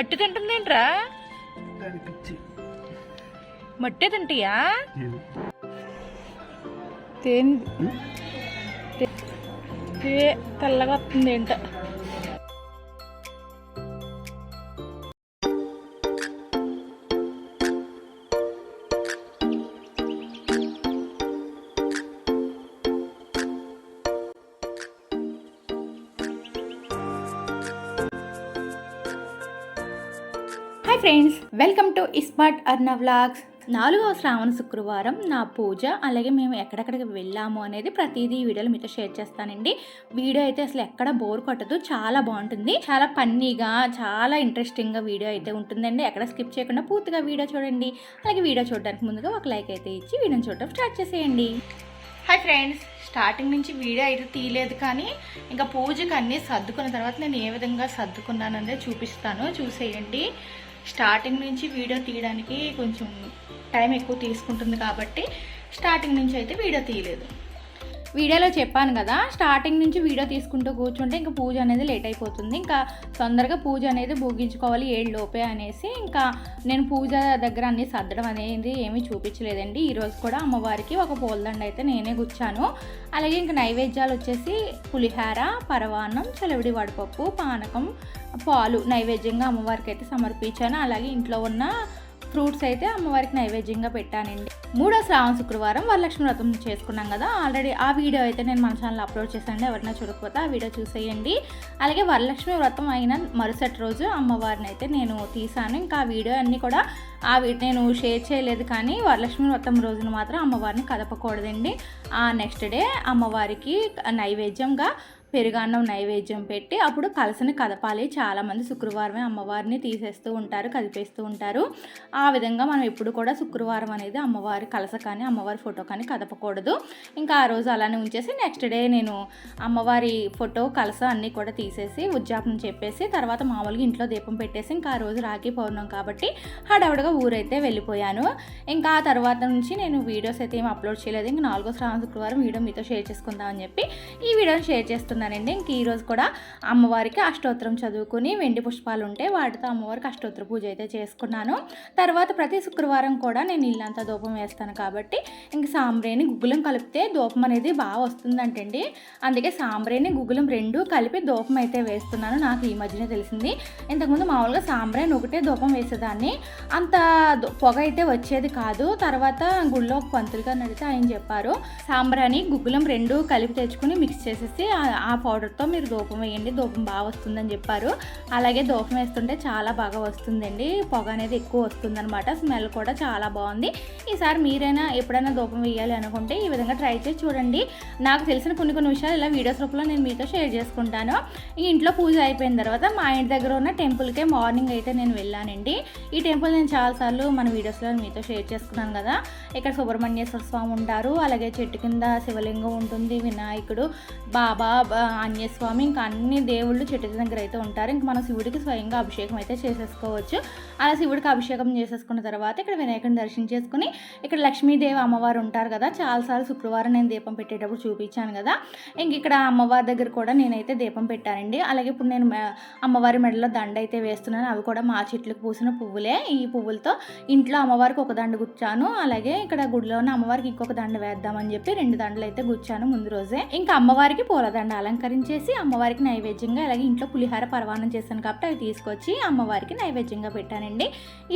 మట్టి తింటుందేంట్రా? మట్టే తింటాయా? తేనె తెల్లగా వస్తుంది ఏంట hi friends welcome to iSmart Arna vlogs నాలుగవ శ్రావణ శుక్రవారం నా పూజ అలాగే మేము ఎక్కడెక్కడికి వెళ్ళాము అనేది ప్రతిదీ ఈ వీడియోలో మీతో షేర్ చేస్తానండి. వీడియో అయితే అసలు ఎక్కడ బోర్ కొట్టదు చాలా బాగుంటుంది. చాలా ఫన్నీగా చాలా ఇంట్రెస్టింగ్గా వీడియో అయితే ఉంటుందండి. ఎక్కడ స్కిప్ చేయకుండా పూర్తిగా వీడియో చూడండి. అలాగే వీడియో చూడడానికి ముందుగా ఒక లైక్ అయితే ఇచ్చి వీడియోని చూడడం స్టార్ట్ చేసేయండి. హాయ్ ఫ్రెండ్స్ స్టార్టింగ్ నుంచి వీడియో అయితే తీయలేదు కానీ ఇంకా పూజకి అన్నీ సర్దుకున్న తర్వాత నేను ఏ విధంగా సర్దుకున్నాననేది చూపిస్తాను. చూసేయండి. స్టార్టింగ్ నుంచి వీడియో తీయడానికి కొంచెం టైం ఎక్కువ తీసుకుంటుంది కాబట్టి స్టార్టింగ్ నుంచి అయితే వీడియో తీయలేదు. వీడియోలో చెప్పాను కదా స్టార్టింగ్ నుంచి వీడియో తీసుకుంటూ కూర్చుంటే ఇంకా పూజ అనేది లేట్ అయిపోతుంది. ఇంకా తొందరగా పూజ అనేది భోగించుకోవాలి ఏడు లోపే అనేసి ఇంకా నేను పూజ దగ్గర అన్ని సర్దడం అనేది ఏమీ చూపించలేదండి. ఈరోజు కూడా అమ్మవారికి ఒక పూలదండ అయితే నేనే గుచ్చాను. అలాగే ఇంకా నైవేద్యాలు వచ్చేసి పులిహార పరవాన్నం చెలవిడి వడపప్పు పానకం పాలు నైవేద్యంగా అమ్మవారికి అయితే సమర్పించాను. అలాగే ఇంట్లో ఉన్న ఫ్రూట్స్ అయితే అమ్మవారికి నైవేద్యంగా పెట్టానండి. మూడో శ్రావణ శుక్రవారం వరలక్ష్మి వ్రతం చేసుకున్నాం కదా ఆల్రెడీ ఆ వీడియో అయితే నేను మన ఛానల్ అప్లోడ్ చేశాను ఎవరైనా చూడకపోతే ఆ వీడియో చూసేయండి. అలాగే వరలక్ష్మి వ్రతం అయిన మరుసటి రోజు అమ్మవారిని అయితే నేను తీసాను ఇంకా ఆ వీడియో అన్నీ కూడా ఆ నేను షేర్ చేయలేదు కానీ వరలక్ష్మి వ్రతం రోజున మాత్రం అమ్మవారిని కదపకూడదండి. ఆ నెక్స్ట్ డే అమ్మవారికి నైవేద్యంగా పెరుగన్నం నైవేద్యం పెట్టి అప్పుడు కలసని కదపాలి. చాలామంది శుక్రవారమే అమ్మవారిని తీసేస్తూ ఉంటారు కదిపేస్తూ ఉంటారు. ఆ విధంగా మనం ఎప్పుడు కూడా శుక్రవారం అనేది అమ్మవారి కలస కానీ అమ్మవారి ఫోటో కానీ కదపకూడదు. ఇంకా ఆ రోజు అలానే ఉంచేసి నెక్స్ట్ డే నేను అమ్మవారి ఫోటో కలస అన్నీ కూడా తీసేసి ఉద్యాపనం చెప్పేసి తర్వాత మామూలుగా ఇంట్లో దీపం పెట్టేసి ఇంకా ఆ రోజు రాఖీ పౌర్ణం కాబట్టి హడావుడిగా ఊరైతే వెళ్ళిపోయాను. ఇంకా ఆ తర్వాత నుంచి నేను వీడియోస్ అయితే ఏం అప్లోడ్ చేయలేదు. ఇంకా నాలుగో శ్రావణ శుక్రవారం వీడియో మీతో షేర్ చేసుకుందామని చెప్పి ఈ వీడియోని షేర్ చేస్తున్నాను. చేసుకున్నానండి ఇంక ఈరోజు కూడా అమ్మవారికి అష్టోత్తరం చదువుకుని వెండి పుష్పాలు ఉంటే వాటితో అమ్మవారికి అష్టోత్తర పూజ అయితే చేసుకున్నాను. తర్వాత ప్రతి శుక్రవారం కూడా నేను ఇల్లంతా ధూపం వేస్తాను కాబట్టి ఇంక సాంబ్రేని గుగ్గులం కలిపితే ధూపం అనేది బాగా వస్తుందంటండి. అందుకే సాంబ్రేని గుగ్గులం రెండు కలిపి ధూపం అయితే వేస్తున్నాను. నాకు ఈ మధ్యనే తెలిసింది. ఇంతకుముందు మామూలుగా సాంబ్రేని ఒకటే ధూపం వేసేదాన్ని. అంత పొగ అయితే వచ్చేది కాదు. తర్వాత గుళ్ళో ఒక పంతులుగా నడితే ఆయన చెప్పారు సాంబ్రాని గుగ్గులం రెండు కలిపి తెచ్చుకుని మిక్స్ చేసేసి ఆ- ఆ పౌడర్తో మీరు ధూపం వేయండి. ధూపం బాగా వస్తుందని చెప్పారు. అలాగే ధూపం వేస్తుంటే చాలా బాగా వస్తుందండి. పొగ అనేది ఎక్కువ వస్తుందన్నమాట. స్మెల్ కూడా చాలా బాగుంది. ఈసారి మీరైనా ఎప్పుడైనా ధూపం వేయాలి అనుకుంటే ఈ విధంగా ట్రై చేసి చూడండి. నాకు తెలిసిన కొన్ని కొన్ని విషయాలు ఇలా వీడియోస్ రూపంలో నేను మీతో షేర్ చేసుకుంటాను. ఈ ఇంట్లో పూజ అయిపోయిన తర్వాత మా ఇంటి దగ్గర ఉన్న టెంపుల్కే మార్నింగ్ అయితే నేను వెళ్ళానండి. ఈ టెంపుల్ నేను చాలాసార్లు మన వీడియోస్లో మీతో షేర్ చేసుకున్నాను కదా. ఇక్కడ సుబ్రహ్మణ్యేశ్వర స్వామి ఉంటారు. అలాగే చెట్టు కింద శివలింగం ఉంటుంది. వినాయకుడు బాబా ఆంజనేయస్వామి స్వామి ఇంకా అన్ని దేవుళ్ళు చెట్టు దగ్గర అయితే ఉంటారు. ఇంకా మనం శివుడికి స్వయంగా అభిషేకం అయితే చేసేసుకోవచ్చు. అలా శివుడికి అభిషేకం చేసేసుకున్న తర్వాత ఇక్కడ వినాయకుడిని దర్శించేసుకుని ఇక్కడ లక్ష్మీదేవి అమ్మవారు ఉంటారు కదా చాలాసార్లు శుక్రవారం నేను దీపం పెట్టేటప్పుడు చూపించాను కదా. ఇంక ఇక్కడ అమ్మవారి దగ్గర కూడా నేనైతే దీపం పెట్టానండి. అలాగే ఇప్పుడు నేను అమ్మవారి మెడలో దండ అయితే వేస్తున్నాను. అవి కూడా మా చెట్లకు పూసిన పువ్వులే. ఈ పువ్వులతో ఇంట్లో అమ్మవారికి ఒక దండ గుచ్చాను. అలాగే ఇక్కడ గుడిలో ఉన్న అమ్మవారికి ఇంకొక దండ వేద్దామని చెప్పి రెండు దండలు అయితే గుచ్చాను ముందు రోజే. ఇంకా అమ్మవారికి పూలదండ అలంకరించేసి అమ్మవారికి నైవేద్యంగా అలాగే ఇంట్లో పులిహార పరవానం చేశాను కాబట్టి అవి తీసుకొచ్చి అమ్మవారికి నైవేద్యంగా పెట్టానండి.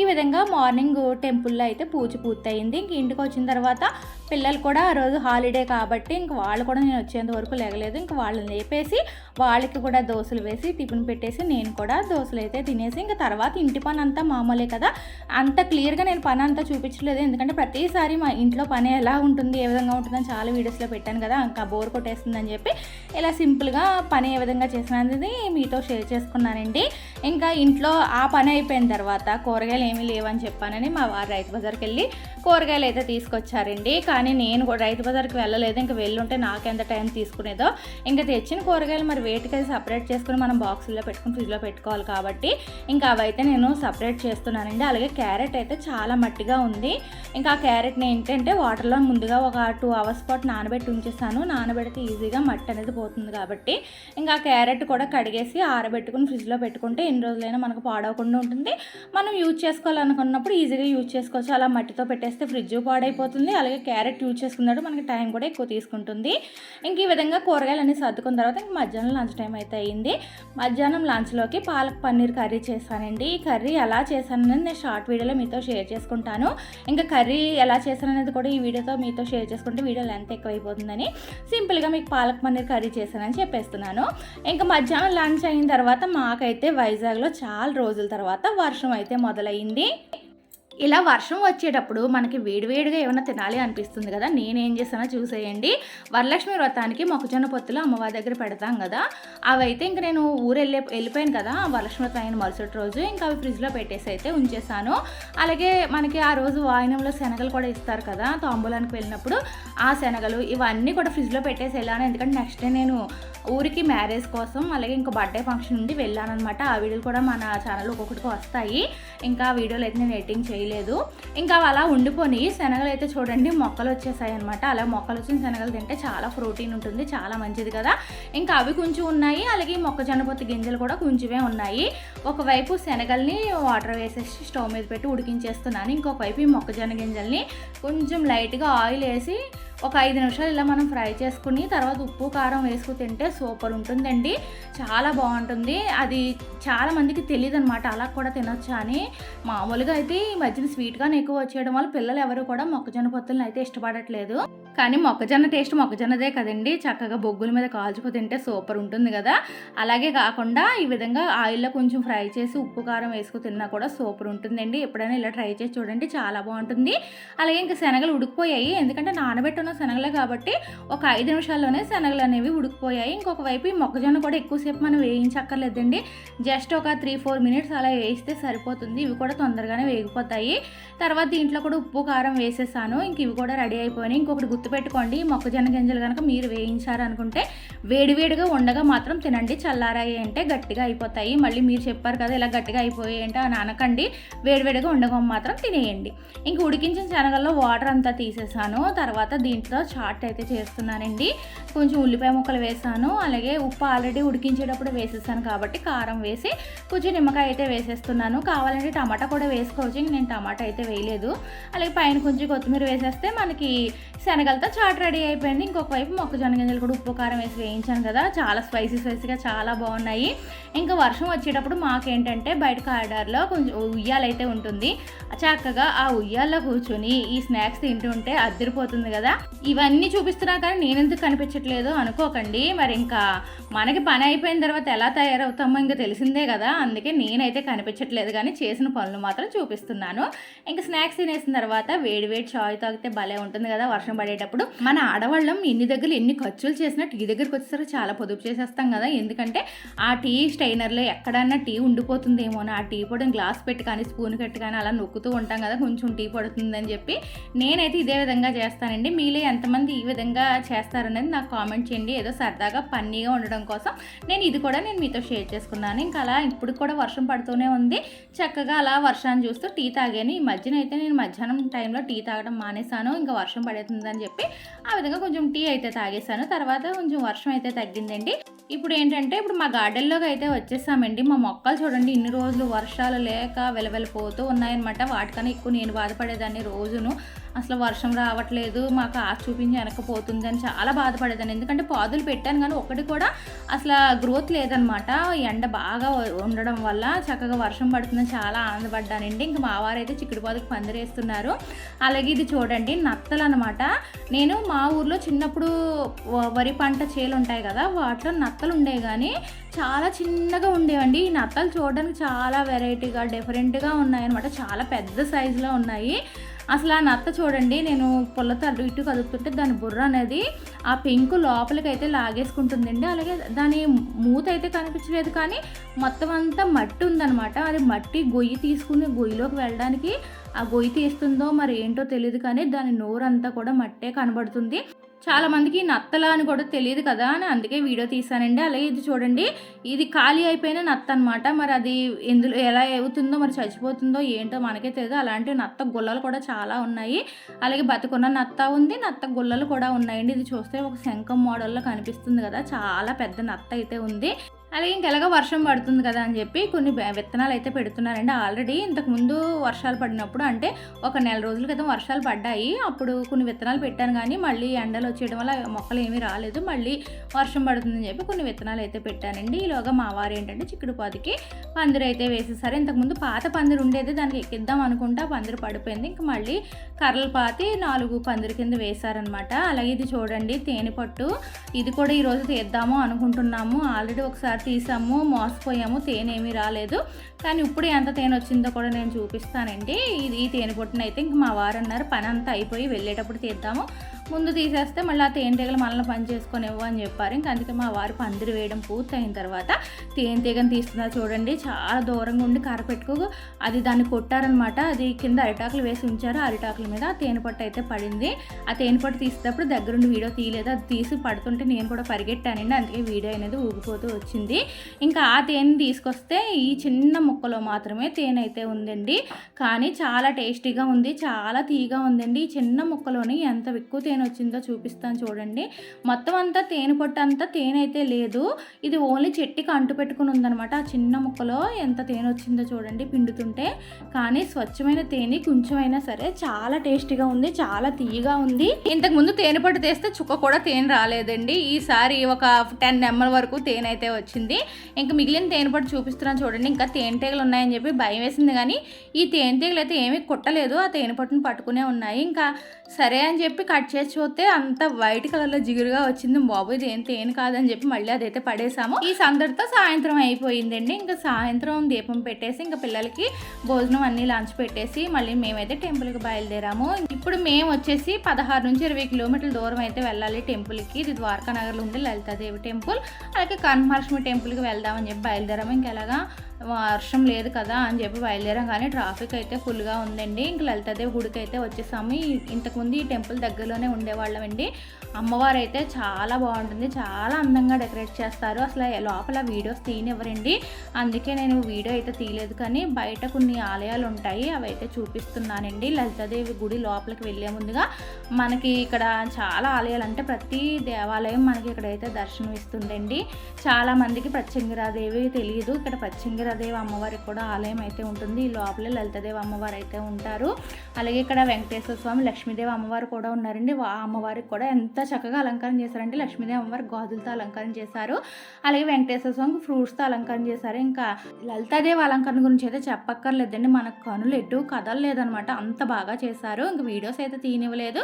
ఈ విధంగా మార్నింగ్ టెంపుల్లో అయితే పూజ పూర్తయింది. ఇంక ఇంటికి వచ్చిన తర్వాత పిల్లలు కూడా ఆ రోజు హాలిడే కాబట్టి ఇంక వాళ్ళు కూడా నేను వచ్చేంత వరకు లేగలేదు. ఇంక వాళ్ళని లేపేసి వాళ్ళకి కూడా దోశలు వేసి టిఫిన్ పెట్టేసి నేను కూడా దోశలు అయితే తినేసి ఇంకా తర్వాత ఇంటి పని అంతా మామూలే కదా. అంత క్లియర్గా నేను పని అంతా చూపించలేదు. ఎందుకంటే ప్రతిసారి మా ఇంట్లో పని ఎలా ఉంటుంది ఏ విధంగా ఉంటుందని చాలా వీడియోస్లో పెట్టాను కదా. ఇంకా బోర్ కొట్టేస్తుందని చెప్పి ఇలా సింపుల్గా పని ఏ విధంగా చేసినది మీతో షేర్ చేసుకున్నానండి. ఇంకా ఇంట్లో ఆ పని అయిపోయిన తర్వాత కూరగాయలు ఏమీ లేవని చెప్పానని మా వారు రైతు బజార్కి వెళ్ళి కూరగాయలు అయితే తీసుకొచ్చారండి. కానీ నేను కూడా రైతు బజార్కి వెళ్ళలేదు. ఇంకా వెళ్ళుంటే ఎంత టైం తీసుకునేదో ఇంకా తెచ్చిన కూరగాయలు మరి వేటికైతే సపరేట్ చేసుకుని మనం బాక్సుల్లో పెట్టుకుని ఫ్రిడ్జ్లో పెట్టుకోవాలి కాబట్టి ఇంకా అవైతే నేను సపరేట్ చేస్తున్నానండి. అలాగే క్యారెట్ అయితే చాలా మట్టిగా ఉంది. ఇంకా ఆ క్యారెట్ని ఏంటంటే వాటర్లో ముందుగా ఒక టూ అవర్స్ పాటు నానబెట్టి ఉంచేస్తాను. నానబెడితే ఈజీగా మట్టి అనేది పోతుంది కాబట్టి ఇంకా క్యారెట్ కూడా కడిగేసి ఆరబెట్టుకుని ఫ్రిడ్జ్లో పెట్టుకుంటే ఎన్ని రోజులైనా మనకు పాడవకుండా ఉంటుంది. మనం యూజ్ చేసుకోవాలనుకున్నప్పుడు ఈజీగా యూజ్ చేసుకోవచ్చు. అలా మట్టితో పెట్టేస్తే ఫ్రిడ్జ్ పాడైపోతుంది. అలాగే క్యారెట్ యూజ్ చేసుకున్నప్పుడు మనకి టైం కూడా ఎక్కువ తీసుకుంటుంది. ఇంక ఈ విధంగా కూరగాయలు అన్నీ సర్దుకున్న తర్వాత ఇంక మధ్యాహ్నం లంచ్ టైం అయితే అయింది. మధ్యాహ్నం లంచ్లోకి పాలక్ పన్నీర్ కర్రీ చేశానండి. ఈ కర్రీ ఎలా చేశాననేది నేను షార్ట్ వీడియోలో మీతో షేర్ చేసుకుంటాను. ఇంకా కర్రీ ఎలా చేశాననేది కూడా ఈ వీడియోతో మీతో షేర్ చేసుకుంటే వీడియో లెంత్ ఎక్కువైపోతుందని సింపుల్గా మీకు పాలక్ పన్నీర్ కర్రీ చేశానని చెప్పేస్తున్నాను. ఇంకా మధ్యాహ్నం లంచ్ అయిన తర్వాత మాకైతే వైజాగ్ వైజాగ్లో చాలా రోజుల తర్వాత వర్షం అయితే మొదలైంది. ఇలా వర్షం వచ్చేటప్పుడు మనకి వేడివేడిగా ఏమైనా తినాలి అనిపిస్తుంది కదా నేనేం చేస్తానో చూసేయండి. వరలక్ష్మి వ్రతానికి మొక్కజొన్న పొత్తులు అమ్మవారి దగ్గర పెడతాం కదా అవైతే ఇంక నేను ఊరు వెళ్ళే వెళ్ళిపోయాను కదా వరలక్ష్మి వ్రతం అయిన మరుసటి రోజు ఇంకా అవి ఫ్రిడ్జ్లో పెట్టేసి అయితే ఉంచేసాను అలాగే మనకి ఆ రోజు వాయినంలో శనగలు కూడా ఇస్తారు కదా తాంబూలానికి వెళ్ళినప్పుడు ఆ శనగలు ఇవన్నీ కూడా ఫ్రిడ్జ్లో పెట్టేసి వెళ్ళాను. ఎందుకంటే నెక్స్ట్ డే నేను ఊరికి మ్యారేజ్ కోసం అలాగే ఇంకా బర్త్డే ఫంక్షన్ నుండి వెళ్ళాను అనమాట ఆ వీడియోలు కూడా మన ఛానల్ ఒక్కొక్కటికి వస్తాయి. ఇంకా వీడియోలు అయితే నేను ఎడిటింగ్ చేయలేదు. ఇంకా అవి అలా ఉండిపోయి శనగలు అయితే చూడండి మొక్కలు వచ్చేసాయి అనమాట అలా మొక్కలు వచ్చిన శనగలు తింటే చాలా ప్రోటీన్ ఉంటుంది చాలా మంచిది కదా. ఇంకా అవి కొంచెం ఉన్నాయి. అలాగే మొక్కజొన్న పొత్తి గింజలు కూడా కొంచెమే ఉన్నాయి. ఒకవైపు శనగల్ని వాటర్ వేసేసి స్టవ్ మీద పెట్టి ఉడికించేస్తున్నాను. ఇంకొక వైపు ఈ మొక్కజొన్న గింజల్ని కొంచెం లైట్గా ఆయిల్ వేసి ఒక ఐదు నిమిషాలు ఇలా మనం ఫ్రై చేసుకుని తర్వాత ఉప్పు కారం వేసుకుని తింటే సూపర్ ఉంటుందండి. చాలా బాగుంటుంది. అది చాలా మందికి తెలియదు అనమాట అలా కూడా తినొచ్చా అని. మామూలుగా అయితే ఈ మధ్యన స్వీట్గానే ఎక్కువ వచ్చేయడం వల్ల పిల్లలు ఎవరు కూడా మొక్కజొన్న పొత్తులను అయితే ఇష్టపడట్లేదు. కానీ మొక్కజొన్న టేస్ట్ మొక్కజొన్నదే కదండి. చక్కగా బొగ్గుల మీద కాల్చుకు తింటే సూపర్ ఉంటుంది కదా. అలాగే కాకుండా ఈ విధంగా ఆయిల్లో కొంచెం ఫ్రై చేసి ఉప్పు కారం వేసుకు తిన్నా కూడా సూపర్ ఉంటుందండి. ఎప్పుడైనా ఇలా ట్రై చేసి చూడండి చాలా బాగుంటుంది. అలాగే ఇంకా శనగలు ఉడికిపోయాయి. ఎందుకంటే నానబెట్టున్న శనగలే కాబట్టి ఒక ఐదు నిమిషాల్లోనే శనగలు అనేవి ఉడికిపోయాయి. ఇంకొక వైపు ఈ మొక్కజొన్న కూడా ఎక్కువసేపు మనం వేయించక్కర్లేదండి. జస్ట్ ఒక త్రీ ఫోర్ మినిట్స్ అలా వేయిస్తే సరిపోతుంది. ఇవి కూడా తొందరగానే వేగిపోతాయి. తర్వాత దీంట్లో కూడా ఉప్పు కారం వేసేసాను. ఇంక ఇవి కూడా రెడీ అయిపోయినాయి. ఇంకొకటి గుర్తుపెట్టుకోండి మొక్కజొన్న గింజలు కనుక మీరు వేయించారనుకుంటే వేడివేడిగా ఉండగా మాత్రం తినండి. చల్లారాయి అంటే గట్టిగా అయిపోతాయి. మళ్ళీ మీరు చెప్పారు కదా ఇలా గట్టిగా అయిపోయాయి అంటే అని అనకండి. వేడివేడిగా ఉండగా మాత్రం తినేయండి. ఇంక ఉడికించిన శనగల్లో వాటర్ అంతా తీసేసాను. తర్వాత దీంట్లో చాట్ అయితే చేస్తున్నానండి. కొంచెం ఉల్లిపాయ ముక్కలు వేసాను. అలాగే ఉప్పు ఆల్రెడీ ఉడికించేటప్పుడు వేసేసాను కాబట్టి కారం వేసి కొంచెం నిమ్మకాయ అయితే వేసేస్తున్నాను. కావాలంటే టమాటా కూడా వేసుకోవచ్చు. నేను టమాటా అయితే వేయలేదు. అలాగే పైన కొంచెం కొత్తిమీర వేసేస్తే మనకి శనగలతో చాట్ రెడీ అయిపోయింది. ఇంకొక వైపు మొక్కజొన్న గింజలు కూడా ఉప్పు కారం వేసి వేయించాను కదా. చాలా స్పైసీ స్పైసీగా చాలా బాగున్నాయి. ఇంకా వర్షం వచ్చేటప్పుడు మాకేంటంటే బయట కారిడార్లో కొంచెం ఉయ్యాలైతే ఉంటుంది. చక్కగా ఆ ఉయ్యాల్లో కూర్చొని ఈ స్నాక్స్ తింటుంటే అద్దరిపోతుంది కదా. ఇవన్నీ చూపిస్తున్నా కానీ నేనెందుకు కనిపించట్లేదు? అనుకోకండి. మరి ఇంకా మనకి పని అయిపోయిన తర్వాత ఎలా తయారవుతామో ఇంకా తెలిసిందే కదా. అందుకే నేనైతే కనిపించట్లేదు కానీ చేసిన పనులు మాత్రం చూపిస్తున్నాను. ఇంకా స్నాక్స్ తినేసిన తర్వాత వేడి వేడి చాయ్ తాగితే భలే ఉంటుంది కదా వర్షం పడేటప్పుడు. మన ఆడవాళ్ళం ఎన్ని దగ్గర ఎన్ని ఖర్చులు చేసినా టీ దగ్గరికి వచ్చేసరికి చాలా పొదుపు చేసేస్తాం కదా. ఎందుకంటే ఆ టీ స్టైనర్లో ఎక్కడన్నా టీ ఉండిపోతుందేమో ఆ టీ పొడిని గ్లాస్ పెట్టి కానీ స్పూన్ పెట్టి కానీ అలా నొక్కుతూ ఉంటాం కదా. కొంచెం టీ పడుతుందని చెప్పి నేనైతే ఇదే విధంగా చేస్తానండి. మీ మీలో ఎంతమంది ఈ విధంగా చేస్తారనేది నాకు కామెంట్ చేయండి. ఏదో సరదాగా పన్నీగా ఉండడం కోసం నేను ఇది కూడా నేను మీతో షేర్ చేసుకున్నాను. ఇంకా అలా ఇప్పుడు కూడా వర్షం పడుతూనే ఉంది. చక్కగా అలా వర్షాన్ని చూస్తూ టీ తాగాను. ఈ మధ్యన అయితే నేను మధ్యాహ్నం టైంలో టీ తాగడం మానేశాను. ఇంకా వర్షం పడుతుందని చెప్పి ఆ విధంగా కొంచెం టీ అయితే తాగేశాను. తర్వాత కొంచెం వర్షం అయితే తగ్గిందండి. ఇప్పుడు ఏంటంటే ఇప్పుడు మా గార్డెన్లోకి అయితే వచ్చేసామండి. మా మొక్కలు చూడండి ఇన్ని రోజులు వర్షాలు లేక వెలవెలిపోతూ ఉన్నాయన్నమాట. వాటికన్నా ఎక్కువ నేను బాధపడేదాన్ని రోజును. అసలు వర్షం రావట్లేదు మాకు ఆశ చూపించి వెనకపోతుంది అని చాలా బాధపడేదాన్ని. ఎందుకంటే పాదులు పెట్టాను కానీ ఒకటి కూడా అసలు గ్రోత్ లేదనమాట. ఎండ బాగా ఉండడం వల్ల చక్కగా వర్షం పడుతుందని చాలా ఆనందపడ్డానండి. ఇంకా మా వారైతే చిక్కుడు పాదుకు పందిరేస్తున్నారు అలాగే ఇది చూడండి నత్తలు అనమాట. నేను మా ఊర్లో చిన్నప్పుడు వ- వరి పంట చేలు ఉంటాయి కదా వాటిలో నత్తలు ఉండేవి కానీ చాలా చిన్నగా ఉండేవండి. ఈ నత్తలు చూడడానికి చాలా వెరైటీగా డిఫరెంట్గా ఉన్నాయన్నమాట. చాలా పెద్ద సైజులో ఉన్నాయి. అసలు ఆ నత్త చూడండి నేను పుల్లతో అటు ఇటు కదుపుతుంటే దాని బుర్ర అనేది ఆ పెంకు లోపలికి అయితే లాగేసుకుంటుందండి. అలాగే దాని మూత అయితే కనిపించలేదు కానీ మొత్తం అంతా మట్టి ఉందన్నమాట. అది మట్టి గొయ్యి తీసుకుని గొయ్యిలోకి వెళ్ళడానికి ఆ గొయ్యి తీస్తుందో మరి ఏంటో తెలియదు కానీ దాని నోరంతా కూడా మట్టే కనబడుతుంది. చాలా మందికి నత్తల అని కూడా తెలియదు కదా అని అందుకే వీడియో తీసానండి అలాగే ఇది చూడండి ఇది ఖాళీ అయిపోయిన నత్త అనమాట మరి అది ఎందులో ఎలా అవుతుందో మరి చచ్చిపోతుందో ఏంటో మనకే తెలియదు. అలాంటి నత్త గుల్లలు కూడా చాలా ఉన్నాయి. అలాగే బతుకున్న నత్త ఉంది నత్త గుల్లలు కూడా ఉన్నాయండి. ఇది చూస్తే ఒక శంఖం మోడల్లో కనిపిస్తుంది కదా. చాలా పెద్ద నత్త అయితే ఉంది. అలాగే ఇంకెలాగో వర్షం పడుతుంది కదా అని చెప్పి కొన్ని విత్తనాలు అయితే పెడుతున్నారండి. ఆల్రెడీ ఇంతకుముందు వర్షాలు పడినప్పుడు అంటే ఒక నెల రోజుల క్రితం వర్షాలు పడ్డాయి. అప్పుడు కొన్ని విత్తనాలు పెట్టాను కానీ మళ్ళీ ఎండలు వచ్చేయడం వల్ల మొక్కలు ఏమీ రాలేదు. మళ్ళీ వర్షం పడుతుందని చెప్పి కొన్ని విత్తనాలు అయితే పెట్టానండి. ఈలోగా మా వారు ఏంటంటే చిక్కుడు పాతికి పందిరి అయితే వేసేసారు. ఇంతకుముందు పాత పందిరి ఉండేది. దానికి ఎక్కిద్దాం అనుకుంటా పందిరి పడిపోయింది. ఇంకా మళ్ళీ కర్రలు పాతి నాలుగు పందిరి కింద వేశారనమాట అలాగే ఇది చూడండి తేనె పట్టు ఇది కూడా ఈరోజు తీద్దాము అనుకుంటున్నాము. ఆల్రెడీ ఒకసారి తీసాము మోసపోయాము తేనె ఏమీ రాలేదు. కానీ ఇప్పుడు ఎంత తేనె వచ్చిందో కూడా నేను చూపిస్తానండి. ఇది ఈ తేనె పొట్టునైతే ఇంక మా వారు అన్నారు పని అంతా అయిపోయి వెళ్ళేటప్పుడు తీద్దాము. ముందు తీసేస్తే మళ్ళీ ఆ తేనెటీగలు మనల్ని పని చేసుకొని ఇవ్వు అని చెప్పారు. ఇంక అందుకే మా వారు పందిరి వేయడం పూర్తయిన తర్వాత తేనె తీస్తున్నా చూడండి. చాలా దూరంగా ఉండి కర్ర పెట్టుకో అది దాన్ని కొట్టారనమాట. అది కింద అరిటాకులు వేసి ఉంచారు. అరిటాకుల మీద ఆ తేనె పట్టు అయితే పడింది. ఆ తేనె పట్టు తీసేటప్పుడు దగ్గరుండి వీడియో తీయలేదు. అది తీసి పడుతుంటే నేను కూడా పరిగెట్టానండి. అందుకే వీడియో అనేది ఊగిపోతూ వచ్చింది. ఇంకా ఆ తేనె తీసుకొస్తే ఈ చిన్న ముక్కలో మాత్రమే తేనె అయితే ఉందండి. కానీ చాలా టేస్టీగా ఉంది. చాలా తీగా ఉందండి. ఈ చిన్న ముక్కలోని ఎంత ఎక్కువ తేనె తేనె వచ్చిందో చూపిస్తాను చూడండి. మొత్తం అంతా తేనె పొట్టు అంతా తేనె అయితే లేదు. ఇది ఓన్లీ చెట్టుకి అంటు పెట్టుకుని ఉందనమాట ఆ చిన్న ముక్కలో ఎంత తేనె వచ్చిందో చూడండి పిండుతుంటే. కానీ స్వచ్ఛమైన తేనె కొంచెమైనా సరే చాలా టేస్టీగా ఉంది చాలా తీయగా ఉంది. ఇంతకు ముందు తేనె పొట్టు తీస్తే చుక్క కూడా తేనె రాలేదండి. ఈసారి ఒక టెన్ ఎంఎల్ వరకు తేనె అయితే వచ్చింది. ఇంకా మిగిలిన తేనె పొట్టు చూపిస్తున్నాను చూడండి. ఇంకా తేనెటీగలు ఉన్నాయని చెప్పి భయం వేసింది కానీ ఈ తేనెటీగలు అయితే ఏమీ కుట్టలేదు. ఆ తేనె పట్టును పట్టుకునే ఉన్నాయి. ఇంకా సరే అని చెప్పి కట్ చేసి చూస్తే అంత వైట్ కలర్లో జిగురుగా వచ్చింది బాబు ఇది ఏం కాదని చెప్పి మళ్ళీ అదైతే పడేసాము. ఈ సందడితో సాయంత్రం అయిపోయిందండి. ఇంకా సాయంత్రం దీపం పెట్టేసి ఇంకా పిల్లలకి భోజనం అన్ని లంచ్ పెట్టేసి మళ్ళీ మేమైతే టెంపుల్కి బయలుదేరాము. ఇప్పుడు మేము వచ్చేసి పదహారు నుంచి ఇరవై కిలోమీటర్ల దూరం అయితే వెళ్ళాలి టెంపుల్కి ఇది ద్వారకా నగర్లో ఉండే లలితాదేవి టెంపుల్ అలాగే కన్మహాలక్ష్మి టెంపుల్కి వెళ్దామని చెప్పి బయలుదేరాము. ఇంకెలాగా వర్షం లేదు కదా అని చెప్పి బయలుదేరాం. కానీ ట్రాఫిక్ అయితే ఫుల్గా ఉందండి. ఇంక లలితాదేవి గుడికి అయితే వచ్చేసాము. ఇంతకుముందు ఈ టెంపుల్ దగ్గరలోనే ఉండేవాళ్ళం అండి. అమ్మవారు అయితే చాలా బాగుంటుంది. చాలా అందంగా డెకరేట్ చేస్తారు. అసలు లోపల వీడియోస్ తీయనివ్వరండి. అందుకే నేను వీడియో అయితే తీయలేదు. కానీ బయట కొన్ని ఆలయాలు ఉంటాయి. అవి అయితే చూపిస్తున్నానండి. లలితాదేవి గుడి లోపలికి వెళ్ళే ముందుగా మనకి ఇక్కడ చాలా ఆలయాలు అంటే ప్రతి దేవాలయం మనకి ఇక్కడైతే దర్శనం ఇస్తుందండి చాలా మందికి ప్రత్యంగిరాదేవి తెలియదు. ఇక్కడ ప్రత్యంగిరాదేవి అమ్మవారికి కూడా ఆలయం అయితే ఉంటుంది. ఈ లోపలే లలితదేవి అమ్మవారు అయితే ఉంటారు. అలాగే ఇక్కడ వెంకటేశ్వర స్వామి లక్ష్మీదేవి అమ్మవారు కూడా ఉన్నారండి. ఆ అమ్మవారికి కూడా ఎంత చక్కగా అలంకారం చేశారంటే లక్ష్మీదేవి అమ్మవారు గాజులతో అలంకారం చేశారు. అలాగే వెంకటేశ్వర స్వామికి ఫ్రూట్స్తో అలంకారం చేశారు. ఇంకా లలితాదేవి అలంకరణ గురించి అయితే చెప్పక్కర్లేదండి. మన కనులు ఎటు కదలలేదనమాట అంత బాగా చేశారు. ఇంకా వీడియోస్ అయితే తీయనివ్వలేదు.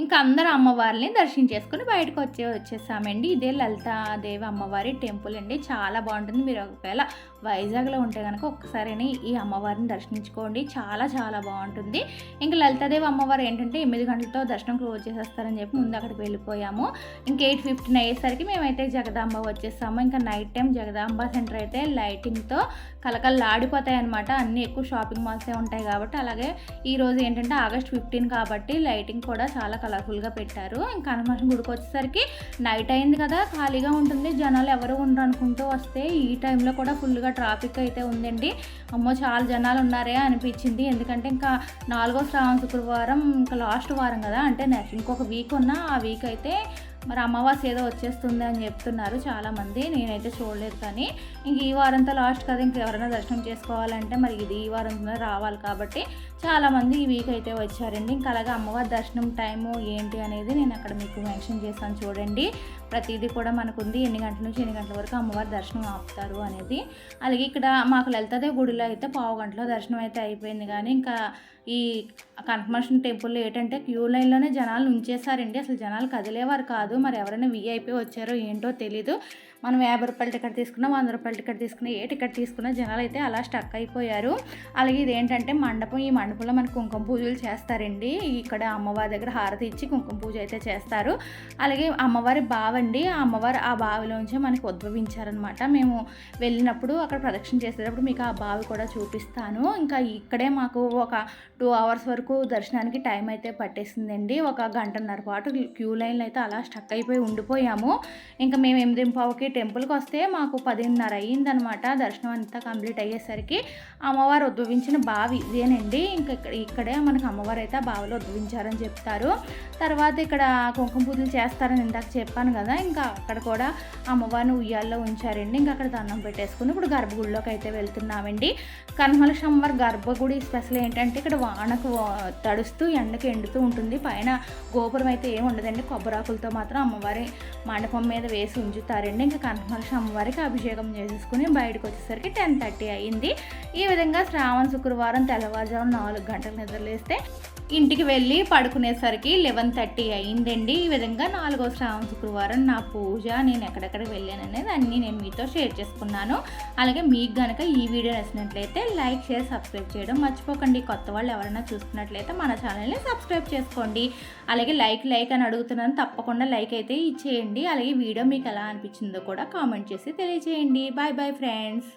ఇంకా అందరు అమ్మవారిని దర్శించేసుకుని బయటకు వచ్చే వచ్చేసామండి. ఇదే లలితాదేవి అమ్మవారి టెంపుల్ అండి. చాలా బాగుంటుంది. మీరు ఒకవేళ వైజాగ్లో ఉంటే కనుక ఒక్కసారి ఈ అమ్మవారిని దర్శించుకోండి. చాలా చాలా బాగుంటుంది. ఇంకా లలితాదేవి అమ్మవారు ఏంటంటే ఎనిమిది గంటలతో దర్శనం క్లోజ్ చేసేస్తారని చెప్పి ముందు అక్కడికి వెళ్ళిపోయాము. ఇంకా ఎయిట్ ఫిఫ్టీన్ అయ్యేసరికి మేమైతే జగదాంబ వచ్చేసాము ఇంకా నైట్ టైం జగదాంబ సెంటర్ అయితే లైటింగ్తో కలకల్లాడిపోతాయి అనమాట అన్నీ ఎక్కువ షాపింగ్ మాల్సే ఉంటాయి కాబట్టి అలాగే ఈ రోజు ఏంటంటే ఆగస్ట్ ఫిఫ్టీన్ కాబట్టి లైటింగ్ కూడా చాలా కలర్ఫుల్గా పెట్టారు. ఇంకా హనుమాన్ గుడికి వచ్చేసరికి నైట్ అయింది కదా ఖాళీగా ఉంటుంది. జనాలు ఎవరు ఉండరు అనుకుంటూ వస్తే ఈ టైంలో కూడా ఫుల్గా ట్రాఫిక్ అయితే ఉందండి. అమ్మో చాలా జనాలు ఉన్నారే అనిపించింది. ఎందుకంటే ఇంకా నాలుగో శ్రావణ శుక్రవారం ఇంకా లాస్ట్ వారం కదా. అంటే నెక్స్ట్ ఇంకొక వీక్ ఉన్న ఆ వీక్ అయితే మరి అమావాస్య ఏదో వచ్చేస్తుంది అని చెప్తున్నారు చాలామంది. నేనైతే చూడలేదు కానీ ఇంక ఈ వారంతో లాస్ట్ కదా ఇంక ఎవరైనా దర్శనం చేసుకోవాలంటే మరి ఇది ఈ వారంతో రావాలి కాబట్టి చాలామంది ఈ వీక్ అయితే వచ్చారండి. ఇంకా అలాగే అమ్మవారి దర్శనం టైము ఏంటి అనేది నేను అక్కడ మీకు మెన్షన్ చేశాను చూడండి. ప్రతిదీ కూడా మనకు ఉంది ఎన్ని గంటల నుంచి ఎన్ని గంటల వరకు అమ్మవారి దర్శనం ఆపుతారు అనేది. అలాగే ఇక్కడ మాకు లలితాదేవి గుడిలో అయితే పావు గంటలో దర్శనం అయితే అయిపోయింది. కానీ ఇంకా ఈ కన్ఫర్మేషన్ టెంపుల్లో ఏంటంటే క్యూ లైన్లోనే జనాలు ఉంచేసారండి అసలు జనాలు కదిలేవారు కాదు. మరి ఎవరైనా వీఐపీ వచ్చారో ఏంటో తెలీదు. మనం యాభై రూపాయల టికెట్ తీసుకున్నా వంద రూపాయల టికెట్ తీసుకున్నా ఏ టికెట్ తీసుకున్నా జనాలు అయితే అలా స్టక్ అయిపోయారు. అలాగే ఇది ఏంటంటే మండపం ఈ మండపంలో మనకు కుంకుమ పూజలు చేస్తారండి. ఇక్కడ అమ్మవారి దగ్గర హారతి ఇచ్చి కుంకుమ పూజ అయితే చేస్తారు. అలాగే అమ్మవారి బావండి ఆ అమ్మవారు ఆ బావిలోంచి మనకి ఉద్భవించారనమాట మేము వెళ్ళినప్పుడు అక్కడ ప్రదక్షిణ చేసేటప్పుడు మీకు ఆ బావి కూడా చూపిస్తాను. ఇంకా ఇక్కడే మాకు ఒక టూ అవర్స్ వరకు దర్శనానికి టైం అయితే పట్టేసిందండి. ఒక గంటన్నర పాటు క్యూ లైన్లో అయితే అలా స్టక్ అయిపోయి ఉండిపోయాము. ఇంకా మేము ఎనిమిది పావుకి టెంపుల్కి వస్తే మాకు పదిన్నర అయ్యిందనమాట. దర్శనం అంతా కంప్లీట్ అయ్యేసరికి అమ్మవారు ఉద్భవించిన బావి ఇదేనండి. ఇంకా ఇక్కడ ఇక్కడే మనకు అమ్మవారు అయితే ఆ బావిలో ఉద్భవించారని చెప్తారు. తర్వాత ఇక్కడ కుంకుమ పూజలు చేస్తారని ఇందాక చెప్పాను కదా ఇంకా అక్కడ కూడా అమ్మవారిని ఉయ్యాల్లో ఉంచారండి. ఇంకా అక్కడ దండం పెట్టేసుకుని ఇప్పుడు గర్భగుడిలోకి అయితే వెళ్తున్నామండి. కనమల అమ్మవారి గర్భగుడి స్పెషల్ ఏంటంటే ఇక్కడ వానకు తడుస్తూ ఎండకు ఎండుతూ ఉంటుంది. పైన గోపురం అయితే ఏమి ఉండదండి. కొబ్బరాకులతో మాత్రం అమ్మవారి మండపం మీద వేసి ఉంచుతారండి. ఇంకా కనకమల అమ్మవారికి అభిషేకం చేసేసుకుని బయటకు వచ్చేసరికి టెన్ థర్టీ అయ్యింది. ఈ విధంగా శ్రావణ శుక్రవారం తెల్లవారుజాము నాలుగు గంటలు నిద్రలేస్తే ఇంటికి వెళ్ళి పడుకునేసరికి లెవెన్ థర్టీ అయ్యిందండి. ఈ విధంగా నాలుగో శ్రావణ శుక్రవారం నా పూజ నేను ఎక్కడెక్కడ వెళ్ళాను అనేది అన్నీ నేను మీతో షేర్ చేసుకున్నాను. అలాగే మీకు కనుక ఈ వీడియో నచ్చినట్లయితే లైక్ షేర్ సబ్స్క్రైబ్ చేయడం మర్చిపోకండి. కొత్త వాళ్ళు ఎవరైనా చూస్తున్నట్లయితే మన ఛానల్ని సబ్స్క్రైబ్ చేసుకోండి. అలాగే లైక్ లైక్ అని అడుగుతున్నాను తప్పకుండా లైక్ అయితే ఇచ్చేయండి. అలాగే వీడియో మీకు ఎలా అనిపించిందో కూడా కామెంట్ చేసి తెలియజేయండి. Bye bye friends.